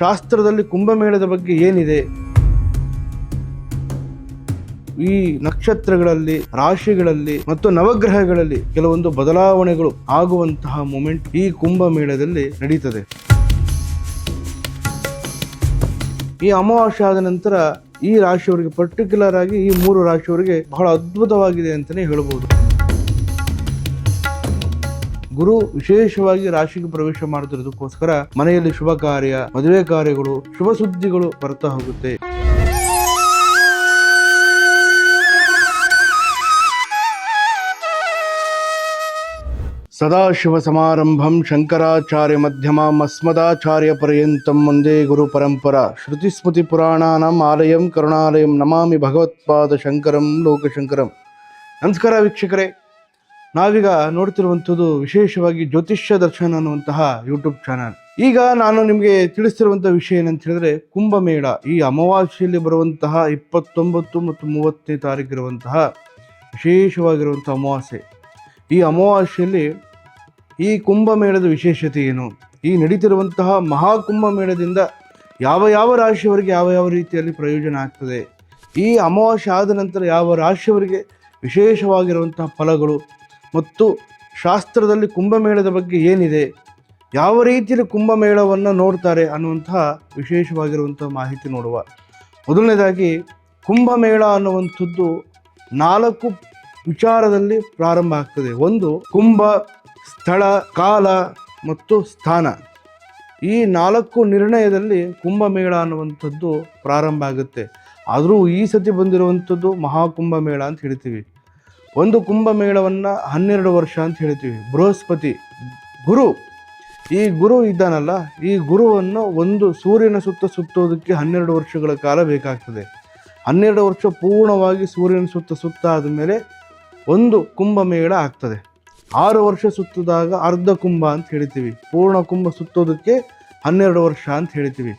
ಶಾಸ್ತ್ರದಲ್ಲಿ ಕುಂಭಮೇಳದ ಬಗ್ಗೆ ಏನಿದೆ? ಈ ನಕ್ಷತ್ರಗಳಲ್ಲಿ, ರಾಶಿಗಳಲ್ಲಿ ಮತ್ತು ನವಗ್ರಹಗಳಲ್ಲಿ ಕೆಲವೊಂದು ಬದಲಾವಣೆಗಳು ಆಗುವಂತಹ ಮೂಮೆಂಟ್ ಈ ಕುಂಭಮೇಳದಲ್ಲಿ ನಡೀತದೆ. ಈ ಅಮಾವಾಸ್ಯ ಆದ ನಂತರ ಈ ರಾಶಿಯವರಿಗೆ ಪರ್ಟಿಕ್ಯುಲರ್ ಆಗಿ ಈ ಮೂರು ರಾಶಿಯವರಿಗೆ ಬಹಳ ಅದ್ಭುತವಾಗಿದೆ ಅಂತಲೇ ಹೇಳಬಹುದು ಗುರು ವಿಶೇಷವಾಗಿ ರಾಶಿಗೆ ಪ್ರವೇಶ ಮಾಡುತ್ತಿರೋದಕ್ಕೋಸ್ಕರ ಮನೆಯಲ್ಲಿ ಶುಭ ಕಾರ್ಯ, ಮದುವೆ ಕಾರ್ಯಗಳು, ಶುಭ ಸುದ್ದಿಗಳು ಬರ್ತಾ ಹೋಗುತ್ತೆ. ಸದಾಶಿವಸಮಾರಂಭಂ ಶಂಕರಾಚಾರ್ಯ ಮಧ್ಯಮ ಅಸ್ಮದಾಚಾರ್ಯ ಪರ್ಯಂತಂ ಒಂದೇ ಗುರು ಪರಂಪರಾ. ಶ್ರುತಿಸ್ಮೃತಿ ಪುರಾಣಾನಾಂ ಆಲಯಂ ಕರುಣಾಲಯಂ ನಮಾಮಿ ಭಗವತ್ಪಾದ ಶಂಕರಂ ಲೋಕಶಂಕರಂ. ನಮಸ್ಕಾರ ವೀಕ್ಷಕರೇ. ನಾವೀಗ ನೋಡ್ತಿರುವಂಥದ್ದು ವಿಶೇಷವಾಗಿ ಜ್ಯೋತಿಷ್ಯ ದರ್ಶನ ಅನ್ನುವಂತಹ ಯೂಟ್ಯೂಬ್ ಚಾನಲ್ ಈಗ ನಾನು ನಿಮಗೆ ತಿಳಿಸ್ತಿರುವಂಥ ವಿಷಯ ಏನಂತ ಹೇಳಿದ್ರೆ, ಕುಂಭಮೇಳ. ಈ ಅಮಾವಾಸ್ಯೆಯಲ್ಲಿ ಬರುವಂತಹ ಇಪ್ಪತ್ತೊಂಬತ್ತು ಮತ್ತು ಮೂವತ್ತನೇ ತಾರೀಕಿರುವಂತಹ ವಿಶೇಷವಾಗಿರುವಂಥ ಅಮಾವಾಸ್ಯೆ. ಈ ಅಮಾವಾಸ್ಯೆಯಲ್ಲಿ ಈ ಕುಂಭಮೇಳದ ವಿಶೇಷತೆ ಏನು? ಈ ನಡೀತಿರುವಂತಹ ಮಹಾಕುಂಭಮೇಳದಿಂದ ಯಾವ ಯಾವ ರಾಶಿಯವರಿಗೆ ಯಾವ ಯಾವ ರೀತಿಯಲ್ಲಿ ಪ್ರಯೋಜನ ಆಗ್ತದೆ? ಈ ಅಮಾವಾಸ್ಯೆ ಆದ ನಂತರ ಯಾವ ರಾಶಿಯವರಿಗೆ ವಿಶೇಷವಾಗಿರುವಂತಹ ಫಲಗಳು ಮತ್ತು ಶಾಸ್ತ್ರದಲ್ಲಿ ಕುಂಭಮೇಳದ ಬಗ್ಗೆ ಏನಿದೆ? ಯಾವ ರೀತಿಯಲ್ಲಿ ಕುಂಭಮೇಳವನ್ನು ನೋಡ್ತಾರೆ ಅನ್ನುವಂತಹ ವಿಶೇಷವಾಗಿರುವಂಥ ಮಾಹಿತಿ ನೋಡುವ. ಮೊದಲನೇದಾಗಿ, ಕುಂಭಮೇಳ ಅನ್ನುವಂಥದ್ದು ನಾಲ್ಕು ವಿಚಾರದಲ್ಲಿ ಪ್ರಾರಂಭ ಆಗ್ತದೆ. ಒಂದು, ಕುಂಭ, ಸ್ಥಳ, ಕಾಲ ಮತ್ತು ಸ್ಥಾನ. ಈ ನಾಲ್ಕು ನಿರ್ಣಯದಲ್ಲಿ ಕುಂಭಮೇಳ ಅನ್ನುವಂಥದ್ದು ಪ್ರಾರಂಭ ಆಗುತ್ತೆ. ಆದರೂ ಈ ಸತಿ ಬಂದಿರುವಂಥದ್ದು ಮಹಾಕುಂಭಮೇಳ ಅಂತ ಹೇಳ್ತೀವಿ. ಒಂದು ಕುಂಭಮೇಳವನ್ನು ಹನ್ನೆರಡು ವರ್ಷ ಅಂತ ಹೇಳ್ತೀವಿ. ಬೃಹಸ್ಪತಿ ಗುರು. ಈ ಗುರು ಇದ್ದಾನಲ್ಲ, ಈ ಗುರುವನ್ನು ಒಂದು ಸೂರ್ಯನ ಸುತ್ತ ಸುತ್ತೋದಕ್ಕೆ ಹನ್ನೆರಡು ವರ್ಷಗಳ ಕಾಲ ಬೇಕಾಗ್ತದೆ. ಹನ್ನೆರಡು ವರ್ಷ ಪೂರ್ಣವಾಗಿ ಸೂರ್ಯನ ಸುತ್ತ ಸುತ್ತ ಆದಮೇಲೆ ಒಂದು ಕುಂಭಮೇಳ ಆಗ್ತದೆ. ಆರು ವರ್ಷ ಸುತ್ತಿದಾಗ ಅರ್ಧ ಕುಂಭ ಅಂತ ಹೇಳ್ತೀವಿ. ಪೂರ್ಣ ಕುಂಭ ಸುತ್ತೋದಕ್ಕೆ ಹನ್ನೆರಡು ವರ್ಷ ಅಂತ ಹೇಳ್ತೀವಿ.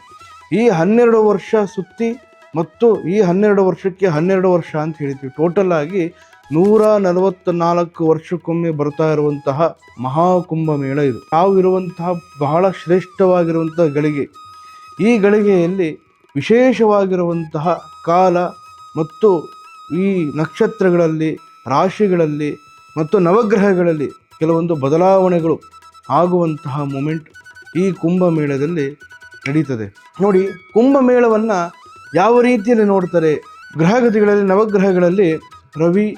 ಈ ಹನ್ನೆರಡು ವರ್ಷ ಸುತ್ತಿ ಮತ್ತು ಈ ಹನ್ನೆರಡು ವರ್ಷಕ್ಕೆ ಹನ್ನೆರಡು ವರ್ಷ ಅಂತ ಹೇಳ್ತೀವಿ. ಟೋಟಲ್ ಆಗಿ ನೂರ ನಲವತ್ತ ನಾಲ್ಕು ವರ್ಷಕ್ಕೊಮ್ಮೆ ಬರ್ತಾ ಇರುವಂತಹ ಮಹಾಕುಂಭ ಮೇಳ ಇದು. ತಾವು ಇರುವಂತಹ ಬಹಳ ಶ್ರೇಷ್ಠವಾಗಿರುವಂತಹ ಗಳಿಗೆ. ಈ ಗಳಿಗೆಯಲ್ಲಿ ವಿಶೇಷವಾಗಿರುವಂತಹ ಕಾಲ ಮತ್ತು ಈ ನಕ್ಷತ್ರಗಳಲ್ಲಿ, ರಾಶಿಗಳಲ್ಲಿ ಮತ್ತು ನವಗ್ರಹಗಳಲ್ಲಿ ಕೆಲವೊಂದು ಬದಲಾವಣೆಗಳು ಆಗುವಂತಹ ಮೂಮೆಂಟ್ ಈ ಕುಂಭಮೇಳದಲ್ಲಿ ನಡೀತದೆ. ನೋಡಿ ಕುಂಭಮೇಳವನ್ನು ಯಾವ ರೀತಿಯಲ್ಲಿ ನೋಡ್ತಾರೆ? ಗ್ರಹಗತಿಗಳಲ್ಲಿ, ನವಗ್ರಹಗಳಲ್ಲಿ ರವಿ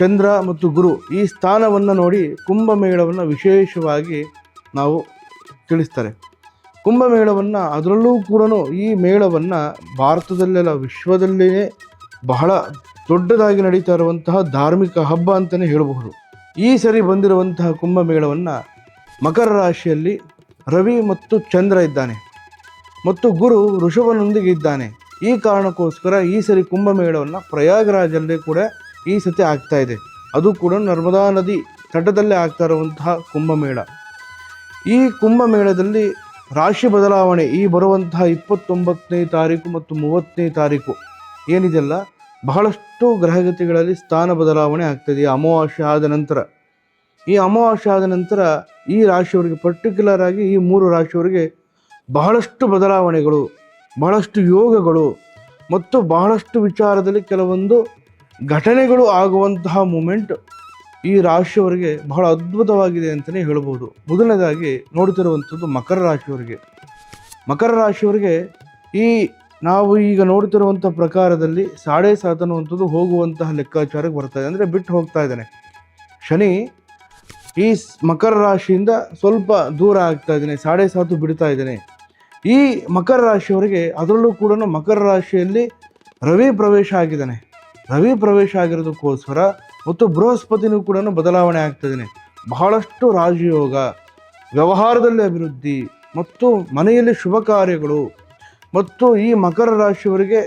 ಚಂದ್ರ ಮತ್ತು ಗುರು ಈ ಸ್ಥಾನವನ್ನು ನೋಡಿ ಕುಂಭಮೇಳವನ್ನು ವಿಶೇಷವಾಗಿ ನಾವು ತಿಳಿಸ್ತಾರೆ. ಕುಂಭಮೇಳವನ್ನು ಅದರಲ್ಲೂ ಕೂಡ ಈ ಮೇಳವನ್ನು ಭಾರತದಲ್ಲೆಲ್ಲ ವಿಶ್ವದಲ್ಲೇ ಬಹಳ ದೊಡ್ಡದಾಗಿ ನಡೀತಾ ಇರುವಂತಹ ಧಾರ್ಮಿಕ ಹಬ್ಬ ಅಂತಲೇ ಹೇಳಬಹುದು. ಈ ಸರಿ ಬಂದಿರುವಂತಹ ಕುಂಭಮೇಳವನ್ನು ಮಕರ ರಾಶಿಯಲ್ಲಿ ರವಿ ಮತ್ತು ಚಂದ್ರ ಇದ್ದಾನೆ. ಮತ್ತು ಗುರು ಋಷಭನೊಂದಿಗೆ ಇದ್ದಾನೆ. ಈ ಕಾರಣಕ್ಕೋಸ್ಕರ ಈ ಸರಿ ಕುಂಭಮೇಳವನ್ನು ಪ್ರಯಾಗರಾಜಲ್ಲೇ ಕೂಡ ಈ ಸತಿ ಆಗ್ತಾ ಇದೆ. ಅದು ಕೂಡ ನರ್ಮದಾ ನದಿ ತಟದಲ್ಲೇ ಆಗ್ತಾ ಇರುವಂತಹ ಕುಂಭಮೇಳ. ಈ ಕುಂಭಮೇಳದಲ್ಲಿ ರಾಶಿ ಬದಲಾವಣೆ ಈ ಬರುವಂತಹ ಇಪ್ಪತ್ತೊಂಬತ್ತನೇ ತಾರೀಕು ಮತ್ತು ಮೂವತ್ತನೇ ತಾರೀಕು ಏನಿದೆಯಲ್ಲ ಬಹಳಷ್ಟು ಗ್ರಹಗತಿಗಳಲ್ಲಿ ಸ್ಥಾನ ಬದಲಾವಣೆ ಆಗ್ತದೆ ಈ ಅಮಾವಾಸ್ಯೆ ಆದ ನಂತರ. ಈ ಅಮಾವಾಸ್ಯೆ ಆದ ನಂತರ ಈ ರಾಶಿಯವರಿಗೆ ಪರ್ಟಿಕ್ಯುಲರ್ ಆಗಿ ಈ ಮೂರು ರಾಶಿಯವರಿಗೆ ಬಹಳಷ್ಟು ಬದಲಾವಣೆಗಳು, ಬಹಳಷ್ಟು ಯೋಗಗಳು ಮತ್ತು ಬಹಳಷ್ಟು ವಿಚಾರದಲ್ಲಿ ಕೆಲವೊಂದು ಘಟನೆಗಳು ಆಗುವಂತಹ ಮೂಮೆಂಟ್ ಈ ರಾಶಿಯವರಿಗೆ ಬಹಳ ಅದ್ಭುತವಾಗಿದೆ ಅಂತಲೇ ಹೇಳ್ಬೋದು. ಮೊದಲನೇದಾಗಿ ನೋಡ್ತಿರುವಂಥದ್ದು ಮಕರ ರಾಶಿಯವರಿಗೆ. ಮಕರ ರಾಶಿಯವರಿಗೆ ಈ ನಾವು ಈಗ ನೋಡ್ತಿರುವಂಥ ಪ್ರಕಾರದಲ್ಲಿ ಸಾಡೆ ಸಾತ್ ಅನ್ನುವಂಥದ್ದು ಹೋಗುವಂತಹ ಲೆಕ್ಕಾಚಾರಕ್ಕೆ ಬರ್ತಾ ಇದೆ. ಅಂದರೆ ಬಿಟ್ಟು ಹೋಗ್ತಾ ಇದ್ದಾನೆ. ಶನಿ ಈ ಮಕರ ರಾಶಿಯಿಂದ ಸ್ವಲ್ಪ ದೂರ ಆಗ್ತಾ ಇದ್ದಾನೆ. ಸಾಡೆ ಸಾತು ಬಿಡ್ತಾ ಇದ್ದಾನೆ. ಈ ಮಕರ ರಾಶಿಯವರಿಗೆ ಅದರಲ್ಲೂ ಕೂಡ ಮಕರ ರಾಶಿಯಲ್ಲಿ ರವಿ ಪ್ರವೇಶ ಆಗಿದ್ದಾನೆ. ರವಿ ಪ್ರವೇಶ ಆಗಿರೋದಕ್ಕೋಸ್ಕರ ಮತ್ತು ಬೃಹಸ್ಪತಿನೂ ಕೂಡ ಬದಲಾವಣೆ ಆಗ್ತಿದ್ದಾನೆ ಬಹಳಷ್ಟು ರಾಜಯೋಗ, ವ್ಯವಹಾರದಲ್ಲಿ ಅಭಿವೃದ್ಧಿ ಮತ್ತು ಮನೆಯಲ್ಲಿ ಶುಭ ಕಾರ್ಯಗಳು ಮತ್ತು ಈ ಮಕರ ರಾಶಿಯವರಿಗೆ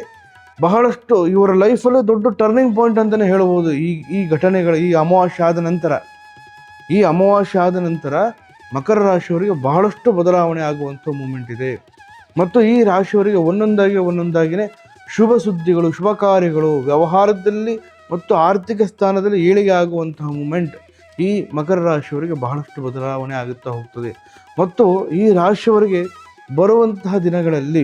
ಬಹಳಷ್ಟು ಇವರ ಲೈಫಲ್ಲೇ ದೊಡ್ಡ ಟರ್ನಿಂಗ್ ಪಾಯಿಂಟ್ ಅಂತಲೇ ಹೇಳ್ಬೋದು ಈ ಈ ಘಟನೆಗಳು, ಈ ಅಮಾವಾಸ್ಯೆ ಆದ ನಂತರ, ಈ ಅಮಾವಾಸ್ಯೆ ಆದ ನಂತರ ಮಕರ ರಾಶಿಯವರಿಗೆ ಬಹಳಷ್ಟು ಬದಲಾವಣೆ ಆಗುವಂಥ ಮೂಮೆಂಟ್ ಇದೆ. ಮತ್ತು ಈ ರಾಶಿಯವರಿಗೆ ಒಂದೊಂದಾಗಿ ಒಂದೊಂದಾಗಿನೇ ಶುಭ ಸುದ್ದಿಗಳು, ಶುಭ ಕಾರ್ಯಗಳು, ವ್ಯವಹಾರದಲ್ಲಿ ಮತ್ತು ಆರ್ಥಿಕ ಸ್ಥಾನದಲ್ಲಿ ಏಳಿಗೆ ಆಗುವಂತಹ ಮೂಮೆಂಟ್ ಈ ಮಕರ ರಾಶಿಯವರಿಗೆ ಬಹಳಷ್ಟು ಬದಲಾವಣೆ ಆಗುತ್ತಾ ಹೋಗ್ತದೆ. ಮತ್ತು ಈ ರಾಶಿಯವರಿಗೆ ಬರುವಂತಹ ದಿನಗಳಲ್ಲಿ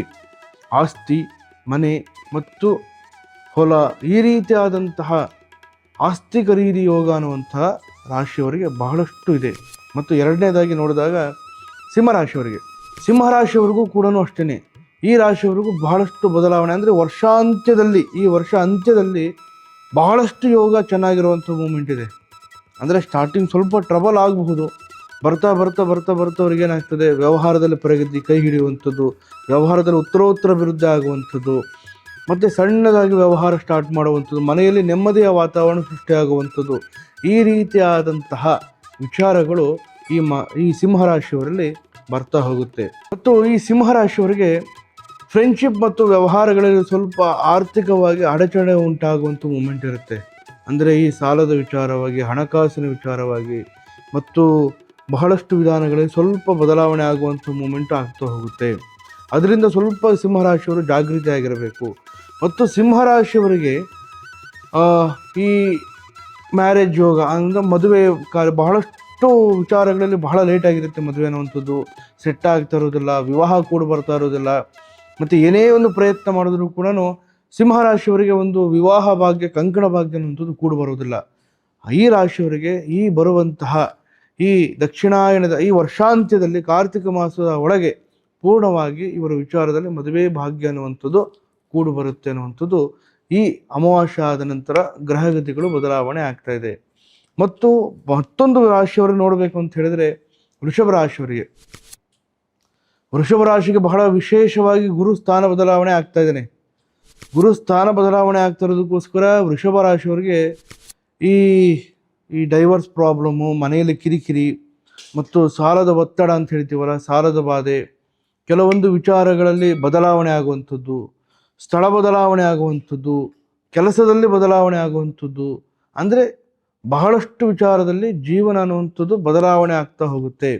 ಆಸ್ತಿ, ಮನೆ ಮತ್ತು ಹೊಲ ಈ ರೀತಿಯಾದಂತಹ ಆಸ್ತಿ ಖರೀದಿ ಯೋಗ ಅನ್ನುವಂತಹ ರಾಶಿಯವರಿಗೆ ಬಹಳಷ್ಟು ಇದೆ. ಮತ್ತು ಎರಡನೇದಾಗಿ ನೋಡಿದಾಗ ಸಿಂಹರಾಶಿಯವರಿಗೆ ಸಿಂಹರಾಶಿಯವರಿಗೂ ಕೂಡ ಅಷ್ಟೇ ಈ ರಾಶಿಯವರೆಗೂ ಬಹಳಷ್ಟು ಬದಲಾವಣೆ ಅಂದರೆ ವರ್ಷಾಂತ್ಯದಲ್ಲಿ, ಈ ವರ್ಷ ಅಂತ್ಯದಲ್ಲಿ ಬಹಳಷ್ಟು ಯೋಗ ಚೆನ್ನಾಗಿರುವಂಥ ಮೂಮೆಂಟ್ ಇದೆ. ಅಂದರೆ ಸ್ಟಾರ್ಟಿಂಗ್ ಸ್ವಲ್ಪ ಟ್ರಬಲ್ ಆಗಬಹುದು. ಬರ್ತಾ ಬರ್ತಾ ಬರ್ತಾ ಬರ್ತಾ ಅವ್ರಿಗೆ ಏನಾಗ್ತದೆ? ವ್ಯವಹಾರದಲ್ಲಿ ಪ್ರಗತಿ ಕೈ ಹಿಡಿಯುವಂಥದ್ದು, ವ್ಯವಹಾರದಲ್ಲಿ ಉತ್ತರೋತ್ತರ ವಿರುದ್ಧ ಆಗುವಂಥದ್ದು, ಮತ್ತು ಸಣ್ಣದಾಗಿ ವ್ಯವಹಾರ ಸ್ಟಾರ್ಟ್ ಮಾಡುವಂಥದ್ದು, ಮನೆಯಲ್ಲಿ ನೆಮ್ಮದಿಯ ವಾತಾವರಣ ಸೃಷ್ಟಿಯಾಗುವಂಥದ್ದು ಈ ರೀತಿಯಾದಂತಹ ವಿಚಾರಗಳು ಈ ಮ, ಈ ಸಿಂಹರಾಶಿಯವರಲ್ಲಿ ಬರ್ತಾ ಹೋಗುತ್ತೆ. ಮತ್ತು ಈ ಸಿಂಹರಾಶಿಯವರಿಗೆ ಫ್ರೆಂಡ್ಶಿಪ್ ಮತ್ತು ವ್ಯವಹಾರಗಳಲ್ಲಿ ಸ್ವಲ್ಪ ಆರ್ಥಿಕವಾಗಿ ಅಡಚಣೆ ಉಂಟಾಗುವಂಥ ಮೂಮೆಂಟ್ ಇರುತ್ತೆ. ಅಂದರೆ ಈ ಸಾಲದ ವಿಚಾರವಾಗಿ, ಹಣಕಾಸಿನ ವಿಚಾರವಾಗಿ ಮತ್ತು ಬಹಳಷ್ಟು ವಿಧಾನಗಳಲ್ಲಿ ಸ್ವಲ್ಪ ಬದಲಾವಣೆ ಆಗುವಂಥ ಮೂಮೆಂಟ್ ಆಗ್ತಾ ಹೋಗುತ್ತೆ. ಅದರಿಂದ ಸ್ವಲ್ಪ ಸಿಂಹರಾಶಿಯವರು ಜಾಗೃತಿ ಆಗಿರಬೇಕು ಮತ್ತು ಸಿಂಹರಾಶಿಯವರಿಗೆ ಈ ಮ್ಯಾರೇಜ್ ಯೋಗ ಅಂದರೆ ಮದುವೆ ಕಾರ್ಯ ಬಹಳಷ್ಟು ವಿಚಾರಗಳಲ್ಲಿ ಬಹಳ ಲೇಟ್ ಆಗಿರುತ್ತೆ ಮದುವೆ ಅನ್ನುವಂಥದ್ದು. ಸೆಟ್ ಆಗ್ತಾ ಇರೋದಿಲ್ಲ, ವಿವಾಹ ಕೂಡ ಬರ್ತಾ ಇರೋದಿಲ್ಲ. ಮತ್ತು ಏನೇ ಒಂದು ಪ್ರಯತ್ನ ಮಾಡಿದ್ರು ಕೂಡ ಸಿಂಹರಾಶಿಯವರಿಗೆ ಒಂದು ವಿವಾಹ ಭಾಗ್ಯ, ಕಂಕಣ ಭಾಗ್ಯ ಅನ್ನುವಂಥದ್ದು ಕೂಡ ಬರುವುದಿಲ್ಲ. ಈ ರಾಶಿಯವರಿಗೆ ಈ ಬರುವಂತಹ ಈ ದಕ್ಷಿಣಾಯನದ, ಈ ವರ್ಷಾಂತ್ಯದಲ್ಲಿ ಕಾರ್ತಿಕ ಮಾಸದ ಒಳಗೆ ಪೂರ್ಣವಾಗಿ ಇವರ ವಿಚಾರದಲ್ಲಿ ಮದುವೆ ಭಾಗ್ಯ ಅನ್ನುವಂಥದ್ದು ಕೂಡು ಬರುತ್ತೆ ಅನ್ನುವಂಥದ್ದು ಈ ಅಮಾವಾಸ್ಯ ಆದ ನಂತರ ಗ್ರಹಗತಿಗಳು ಬದಲಾವಣೆ ಆಗ್ತಾ ಇದೆ. ಮತ್ತು ಮತ್ತೊಂದು ರಾಶಿಯವರು ನೋಡಬೇಕು ಅಂತ ಹೇಳಿದ್ರೆ ವೃಷಭ ರಾಶಿಯವರಿಗೆ. ವೃಷಭ ರಾಶಿಗೆ ಬಹಳ ವಿಶೇಷವಾಗಿ ಗುರು ಸ್ಥಾನ ಬದಲಾವಣೆ ಆಗ್ತಾ ಇದ್ದಾನೆ. ಗುರು ಸ್ಥಾನ ಬದಲಾವಣೆ ಆಗ್ತಿರೋದಕ್ಕೋಸ್ಕರ ವೃಷಭ ರಾಶಿಯವರಿಗೆ ಈ ಈ ಡೈವರ್ಸ್ ಪ್ರಾಬ್ಲಮ್ಮು ಮನೆಯಲ್ಲಿ ಕಿರಿಕಿರಿ ಮತ್ತು ಸಾಲದ ಒತ್ತಡ ಅಂತ ಹೇಳ್ತೀವಲ್ಲ, ಸಾಲದ ಬಾಧೆ, ಕೆಲವೊಂದು ವಿಚಾರಗಳಲ್ಲಿ ಬದಲಾವಣೆ ಆಗುವಂಥದ್ದು, ಸ್ಥಳ ಬದಲಾವಣೆ ಆಗುವಂಥದ್ದು, ಕೆಲಸದಲ್ಲಿ ಬದಲಾವಣೆ ಆಗುವಂಥದ್ದು, ಅಂದರೆ ಬಹಳಷ್ಟು ವಿಚಾರದಲ್ಲಿ ಜೀವನ ಅನ್ನುವಂಥದ್ದು ಬದಲಾವಣೆ ಆಗ್ತಾ ಹೋಗುತ್ತೆ.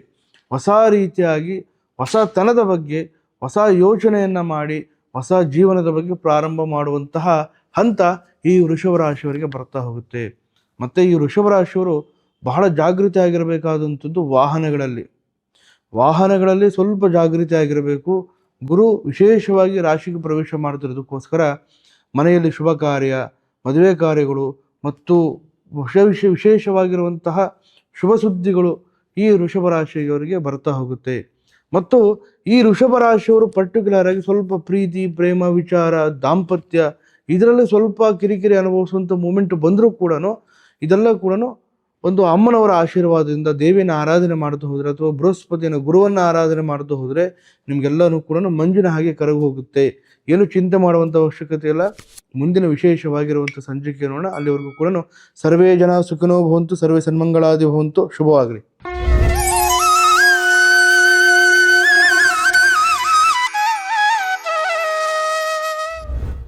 ಹೊಸ ರೀತಿಯಾಗಿ ಹೊಸತನದ ಬಗ್ಗೆ, ಹೊಸ ಯೋಚನೆಯನ್ನು ಮಾಡಿ, ಹೊಸ ಜೀವನದ ಬಗ್ಗೆ ಪ್ರಾರಂಭ ಮಾಡುವಂತಹ ಹಂತ ಈ ವೃಷಭ ರಾಶಿಯವರಿಗೆ ಬರ್ತಾ ಹೋಗುತ್ತೆ. ಮತ್ತು ಈ ವೃಷಭ ರಾಶಿಯವರು ಬಹಳ ಜಾಗೃತಿ ಆಗಿರಬೇಕಾದಂಥದ್ದು ವಾಹನಗಳಲ್ಲಿ. ವಾಹನಗಳಲ್ಲಿ ಸ್ವಲ್ಪ ಜಾಗೃತಿ ಆಗಿರಬೇಕು. ಗುರು ವಿಶೇಷವಾಗಿ ರಾಶಿಗೆ ಪ್ರವೇಶ ಮಾಡ್ತಿರೋದಕ್ಕೋಸ್ಕರ ಮನೆಯಲ್ಲಿ ಶುಭ ಕಾರ್ಯ, ಮದುವೆ ಕಾರ್ಯಗಳು ಮತ್ತು ವಿಶೇಷ ವಿಶೇಷವಾಗಿರುವಂತಹ ಶುಭ ಸುದ್ದಿಗಳು ಈ ವೃಷಭ ರಾಶಿಯವರಿಗೆ ಬರ್ತಾ ಹೋಗುತ್ತೆ. ಮತ್ತು ಈ ಋಷಭ ರಾಶಿಯವರು ಪರ್ಟಿಕ್ಯುಲರ್ ಆಗಿ ಸ್ವಲ್ಪ ಪ್ರೀತಿ, ಪ್ರೇಮ, ವಿಚಾರ, ದಾಂಪತ್ಯ, ಇದರಲ್ಲಿ ಸ್ವಲ್ಪ ಕಿರಿಕಿರಿ ಅನುಭವಿಸುವಂಥ ಮೂಮೆಂಟ್ ಬಂದರೂ ಕೂಡ ಇದೆಲ್ಲ ಕೂಡ ಒಂದು ಅಮ್ಮನವರ ಆಶೀರ್ವಾದದಿಂದ ದೇವಿಯನ್ನು ಆರಾಧನೆ ಮಾಡ್ತಾ ಹೋದರೆ ಅಥವಾ ಬೃಹಸ್ಪತಿಯನ್ನು ಗುರುವನ್ನು ಆರಾಧನೆ ಮಾಡ್ತಾ ಹೋದರೆ ನಿಮಗೆಲ್ಲನೂ ಕೂಡ ಮಂಜಿನ ಹಾಗೆ ಕರಗು ಹೋಗುತ್ತೆ. ಏನು ಚಿಂತೆ ಮಾಡುವಂಥ ಅವಶ್ಯಕತೆ ಇಲ್ಲ. ಮುಂದಿನ ವಿಶೇಷವಾಗಿರುವಂಥ ಸಂಚಿಕೆ ನೋಡೋಣ. ಅಲ್ಲಿವರೆಗೂ ಕೂಡ ಸರ್ವೇ ಜನ ಸುಖನೋ ಭವಂತು, ಸರ್ವೇ ಸನ್ಮಂಗಳಾದಿ ಭವಂತು, ಶುಭವಾಗಲಿ.